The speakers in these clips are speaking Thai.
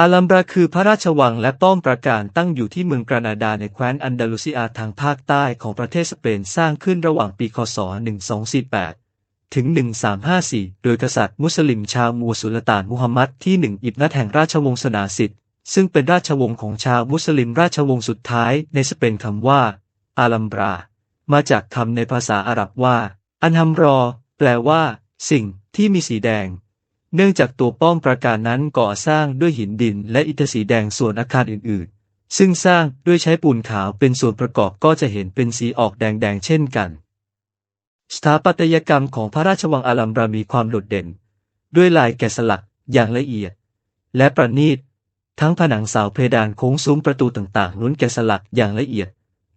อาลัมบราคือพระราชวังและป้อมปราการตั้งอยู่ที่เมืองกรานาดาในแคว้นอันดาลูซิอาทางภาคใต้ของประเทศสเปนสร้างขึ้นระหว่างปีคศ 1248 ถึง 1354 โดยกษัตริย์มุสลิมชาวมูสุลต่านมุฮัมมัดที่หนึ่งอิบนัดแห่งราชวงศ์สนาสิทธิ์ซึ่งเป็นราชวงศ์ของชาวมุสลิมราชวงศ์สุดท้ายในสเปนคำว่า อาลัมบรา มาจากคำในภาษาอาหรับว่า อันฮัมรอ แปลว่า สิ่งที่มีสีแดง เนื่องจากตัวป้อมปราการนั้นก่อสร้างด้วยหินดินและอิฐสีแดงส่วนอาคารอื่นๆ ซึ่งสร้างด้วยใช้ปูนขาวเป็นส่วนประกอบก็จะเห็นเป็นสีออกแดงๆ เช่นกัน สถาปัตยกรรมของพระราชวังอาลัมบรามีความโดดเด่น ด้วยลายแกะสลักอย่างละเอียด และประณีต ทั้งผนังเสาเพดานโค้งซุ้มประตูต่างๆล้วนแกะสลักอย่างละเอียด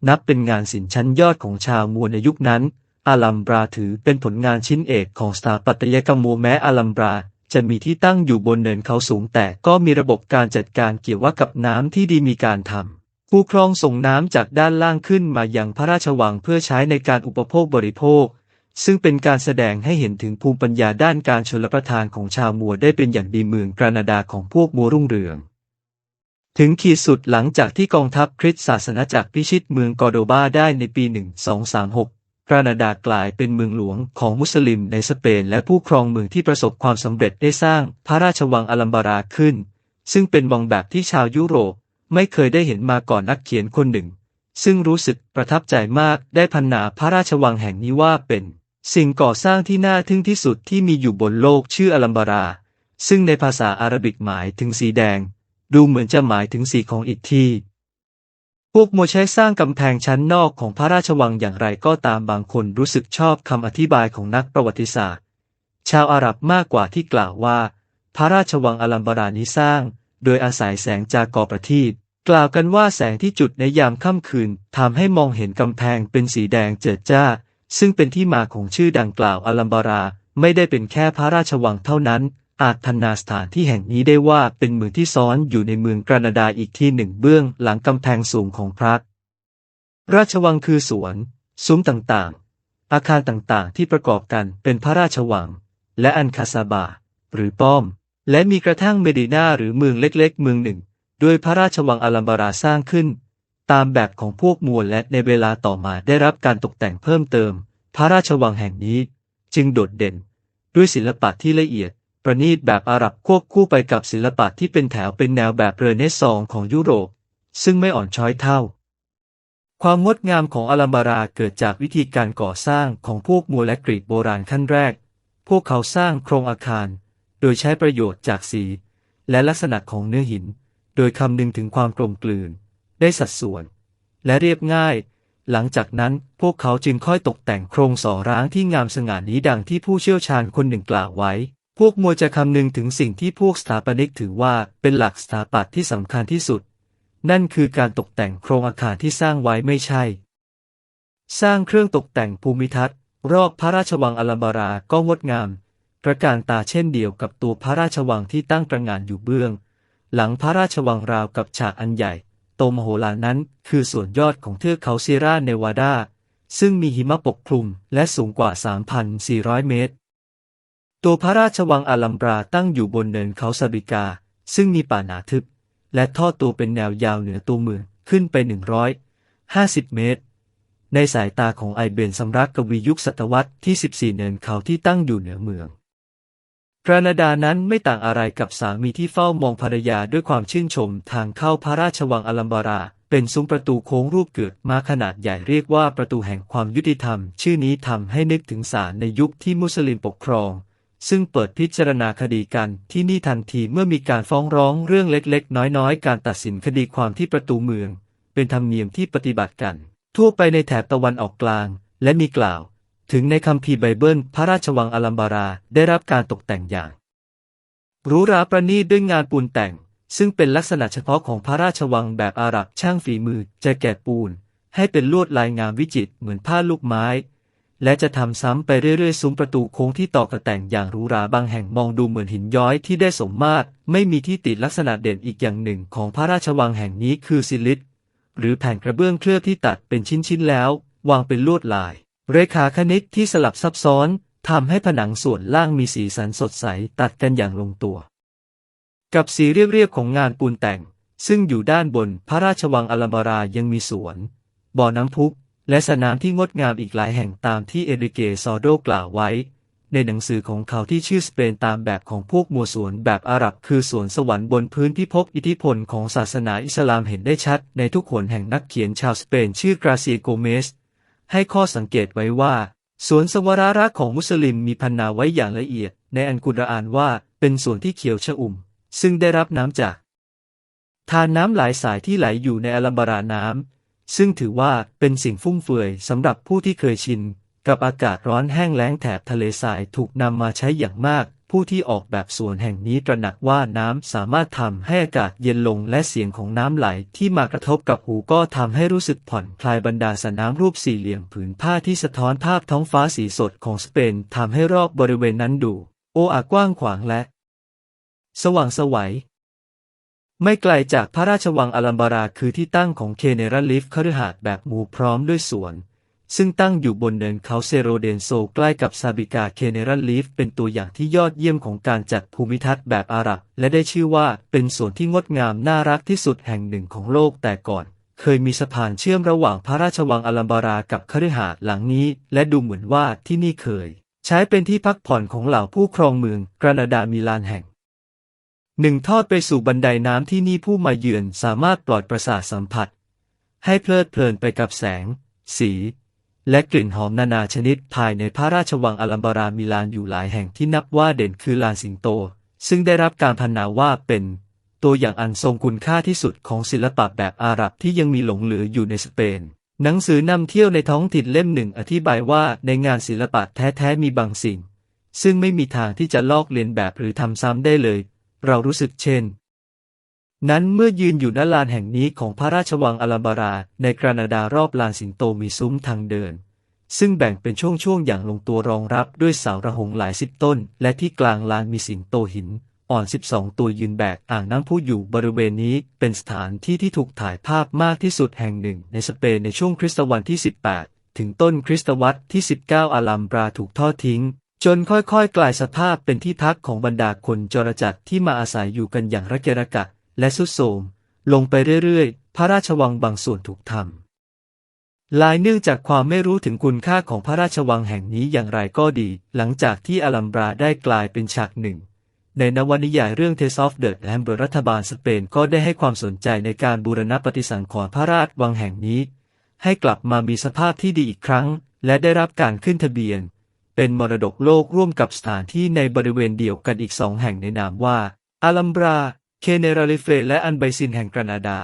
นับเป็นงานศิลป์ชั้นยอดของชาวมัวในยุคนั้นอาลัมบราถือเป็นผลงานชิ้นเอกของสถาปัตยกรรมมัวแม้อาลัมบรา จะมีที่ตั้งอยู่บนเนินเขาสูงแต่ก็มีระบบการจัดการเกี่ยวกับน้ำที่ดีมีการทำผู้ครองส่งน้ำจากด้านล่างขึ้นมายังพระราชวังเพื่อใช้ในการอุปโภคบริโภค ซึ่งเป็นการแสดงให้เห็นถึงภูมิปัญญาด้านการชลประทานของชาวมัวได้เป็นอย่างดีเมืองกรานาดาของพวกมัวรุ่งเรือง ถึงขีดสุดหลังจากที่กองทัพคริสต์ศาสนาจักรพิชิตเมืองกอร์โดบาได้ในปี 1236 กรานาดากลายเป็นเมืองหลวงของมุสลิมในสเปนและผู้ครองเมืองที่ประสบความสำเร็จได้สร้างพระราชวังอลัมบาราขึ้น ซึ่งเป็นวังแบบที่ชาวยุโรปไม่เคยได้เห็นมาก่อนนักเขียนคนหนึ่ง ซึ่งรู้สึกประทับใจมากได้พันนาพระราชวังแห่งนี้ว่าเป็น สิ่งก่อสร้างที่น่าทึ่งที่สุดที่มีอยู่บนโลกชื่ออลัมบารา ซึ่งในภาษาอาหรับิกหมายถึงสีแดง ดูเหมือนจะหมายถึงสีของอิฐที่ พวกโมใช้สร้างกำแพงชั้นนอกของพระราชวังอย่างไรก็ตามบางคนรู้สึกชอบคำอธิบายของนักประวัติศาสตร์ ชาวอาหรับมากกว่าที่กล่าวว่า พระราชวังอลัมบารานี้สร้าง โดยอาศัยแสงจากกอประทีปกล่าวกันว่าแสงที่จุดในยามค่ำคืนทำให้มองเห็นกำแพงเป็นสีแดงเจิดจ้า ซึ่งเป็นที่มาของชื่อดังกล่าวอลัมบารา ไม่ได้เป็นแค่พระราชวังเท่านั้น อาจพันนาสถานที่แห่งนี้ได้ว่าเป็นเมืองที่ซ้อนอยู่ในเมืองกรานาดาอีกที่หนึ่งเบื้องหลังกำแพงสูงของพระราชวังคือสวน ซุ้มต่างๆ อาคารต่างๆ ที่ประกอบกันเป็นพระราชวัง และอันคาซาบา หรือป้อม และมีกระทั่งเมดินาหรือเมืองเล็กๆ เมืองหนึ่ง ด้วยพระราชวังอาลัมบาราสร้างขึ้น ตามแบบของพวกมวลและในเวลาต่อมาได้รับการตกแต่งเพิ่มเติม พระราชวังแห่งนี้ จึงโดดเด่น ด้วยศิลปะที่ละเอียด ประณีตแบบอาหรับควบคู่ไปกับศิลปะที่เป็นแถวเป็นแนวแบบเรเนซองส์ของยุโรป ซึ่งไม่อ่อนช้อยเท่า ความงดงามของอาลัมบาราเกิดจากวิธีการก่อสร้างของพวกมัวและกรีกโบราณขั้นแรก พวกเขาสร้างโครงอาคาร โดยใช้ประโยชน์จากสี และลักษณะของเนื้อหิน โดยคำนึงถึงความกลมกลืน ได้สัดส่วน และเรียบง่ายหลังจากนั้นพวกเขาจึงค่อยตกแต่งโครงสอร้างที่งามสง่านี้ดังที่ผู้เชี่ยวชาญคนหนึ่งกล่าวไว้ พวกมัวจะคำนึงถึงสิ่งที่พวกสถาปนิกถือว่าเป็นหลักสถาปัตย์ที่สำคัญที่สุด นั่นคือการตกแต่งโครงอาคารที่สร้างไว้ไม่ใช่ สร้างเครื่องตกแต่งภูมิทัศน์ รอบพระราชวังอลัมบาราก็งดงามประการตาเช่นเดียวกับตัวพระราชวังที่ตั้งประงานอยู่เบื้อง หลังพระราชวังราวกับฉากอันใหญ่โตมโหฬารนั้นคือส่วนยอดของเทือกเขาเซราเนวาดา ซึ่งมีหิมะปกคลุมและสูงกว่า 3,400 เมตร ตัวพระราชวังอาลัมบราตั้งอยู่บนเนินเขาซาบิกา ซึ่งมีป่าหนาทึบ และทอดตัวเป็นแนวยาวเหนือตัวเมืองขึ้นไป 150 เมตร ในสายตาของไอเบนสำรักกวียุคศตวรรษที่ 14 เนินเขาที่ตั้งอยู่เหนือเมืองกรานาดานั้นไม่ต่างอะไรกับสามีที่เฝ้ามองภรรยาด้วยความชื่นชม ทางเข้าพระราชวังอลัมบารา เป็นซุ้มประตูโค้งรูปเกิดมาขนาดใหญ่เรียกว่าประตูแห่งความยุติธรรม ชื่อนี้ทำให้นึกถึงศาลในยุคที่มุสลิมปกครอง ซึ่งเปิดพิจารณาคดีกันที่นี่ทันทีเมื่อมีการฟ้องร้องเรื่องเล็กๆ น้อยๆ การตัดสินคดีความที่ประตูเมือง เป็นธรรมเนียมที่ปฏิบัติกัน ทั่วไปในแถบตะวันออกกลาง และมีกล่าว ถึงในคัมภีร์ไบเบิล พระราชวังอลัมบาราได้รับการตกแต่งอย่างหรูหราประณีตด้วยงานปูนแต่ง ซึ่งเป็นลักษณะเฉพาะของพระราชวังแบบอาหรับช่างฝีมือจะแกะปูน ให้เป็นลวดลายงามวิจิตรเหมือนผ้าลูกไม้ และจะทำซ้ำไปเรื่อยๆ ซุ้มประตูโค้งที่ต่อกระแต่งอย่างหรูหราบางแห่งมองดูเหมือนหินย้อยที่ได้สมมาตร ไม่มีที่ติดลักษณะเด่นอีกอย่างหนึ่งของพระราชวังแห่งนี้คือซิลิตหรือแผ่นกระเบื้องเคลือบที่ตัดเป็นชิ้นๆแล้ว วางเป็นลวดลาย เรขาคณิตที่สลับซับซ้อนทำให้ผนังส่วนล่างมีสีสันสดใสตัดกันอย่างลงตัว กับสีเรียบๆของงานปูนแต่ง ซึ่งอยู่ด้านบนพระราชวังอลัมบารายังมีสวนบ่อน้ำพุ และสนามที่งดงามอีกหลายแห่งตามที่เอริเกซอโดกล่าวไว้ ในหนังสือของเขาที่ชื่อสเปนตามแบบของพวกมัวสวนแบบอาหรับคือสวนสวรรค์บนพื้นที่พบอิทธิพลของศาสนาอิสลามเห็นได้ชัด ในทุกหนแห่งนักเขียนชาวสเปนชื่อกราเซียโกเมส ให้ข้อสังเกตไว้ว่า สวนสวราระของมุสลิมมีพันนาไว้อย่างละเอียด ในอันกุรอานว่าเป็นสวนที่เขียวชอุ่ม ซึ่งได้รับน้ำจากทานน้ำหลายสายที่ไหลอยู่ในอลัมบาราน้ำ ซึ่งถือว่าเป็นสิ่งฟุ่มเฟือยสำหรับผู้ที่เคยชิน กับอากาศร้อนแห้งแล้งแถบทะเลทรายถูกนำมาใช้อย่างมาก ผู้ที่ออกแบบสวนแห่งนี้ตระหนักว่าน้ำสามารถทำให้อากาศเย็นลงและเสียงของน้ำไหลที่มากระทบกับหูก็ทำให้รู้สึกผ่อนคลายบรรดาสระน้ำรูปสี่เหลี่ยมผืนผ้าที่สะท้อนภาพท้องฟ้าสีสดของสเปนทำให้รอบบริเวณนั้นดู โอ้อากว้างขวางและ สว่างสวัย ไม่ไกลจากพระราชวังอลัมบาราคือที่ตั้งของเคเนรัลลิฟคฤหาสน์แบบหมู่พร้อมด้วยสวน ซึ่งตั้งอยู่บนเนินเขาเซโรเดนโซใกล้กับซาบิกาเคเนรัลลิฟเป็นตัวอย่างที่ยอดเยี่ยมของการจัดภูมิทัศน์แบบอาหรับ และได้ชื่อว่าเป็นสวนที่งดงามน่ารักที่สุดแห่งหนึ่งของโลกแต่ก่อน เคยมีสะพานเชื่อมระหว่างพระราชวังอลัมบารากับคฤหาสน์หลังนี้ และดูเหมือนว่าที่นี่เคย ใช้เป็นที่พักผ่อนของเหล่าผู้ครองเมืองกรานาดามิลานแห่ง หนึ่งทอดไปสู่บันไดน้ำที่นี่ผู้มาเยือนสามารถปลอดประสาทสัมผัส ให้เพลิดเพลินไปกับแสง สี และกลิ่นหอมนานาชนิดภายในพระราชวังอลัมบารามิลานอยู่หลายแห่งที่นับว่าเด่นคือลานสิงโต ซึ่งได้รับการพันนาว่าเป็น ตัวอย่างอันทรงคุณค่าที่สุดของศิลปะแบบอาหรับที่ยังมีหลงเหลืออยู่ในสเปนหนังสือนำเที่ยวในท้องถิ่นเล่มหนึ่งอธิบายว่าในงานศิลปะแท้ๆมีบางสิ่ง ซึ่งไม่มีทางที่จะลอกเลียนแบบหรือทำซ้ำได้เลย เรารู้สึกเช่น นั้นเมื่อยืนอยู่ณลานแห่งนี้ของพระราชวังอลัมบาราในกรานาดารอบลานสิงโตมีซุ้มทางเดิน ซึ่งแบ่งเป็นช่วงๆอย่างลงตัวรองรับด้วยเสาระหงหลายสิบต้น และที่กลางลานมีสิงโตหินอ่อน 12 ตัวยืนแบกอ่างน้ำพุอยู่บริเวณนี้เป็นสถานที่ที่ถูกถ่ายภาพมากที่สุดแห่งหนึ่งในสเปนในช่วงคริสตวรรษที่ 18 ถึงต้นคริสตวรรษที่ 19 อาลัมบราถูกทอดทิ้ง จนค่อยๆ กลายสภาพเป็นที่พักของบรรดาคนจรจัดที่มาอาศัยอยู่กันอย่างระเกะระกะ และสุดโทรมลงไปเรื่อยๆ พระราชวังบางส่วนถูกทำลายเนื่องจากความไม่รู้ถึงคุณค่าของพระราชวังแห่งนี้อย่างไรก็ดี หลังจากที่อาลัมบราได้กลายเป็นฉากหนึ่ง ในนวนิยายเรื่อง Tales of the l a m b e r รัฐบาลสเปนก็ได้ให้ความสนใจในการบูรณะปฏิสังขรณ์พระราชวังแห่งนี้ ให้กลับมามีสภาพที่ดีอีกครั้ง และได้รับการขึ้นทะเบียน เป็นมรดกโลกร่วมกับสถานที่ในบริเวณเดียวกันอีกสองแห่งในนามว่าอาลัมบรา เคเนราลิเฟและอันไบซินแห่งกรานาดา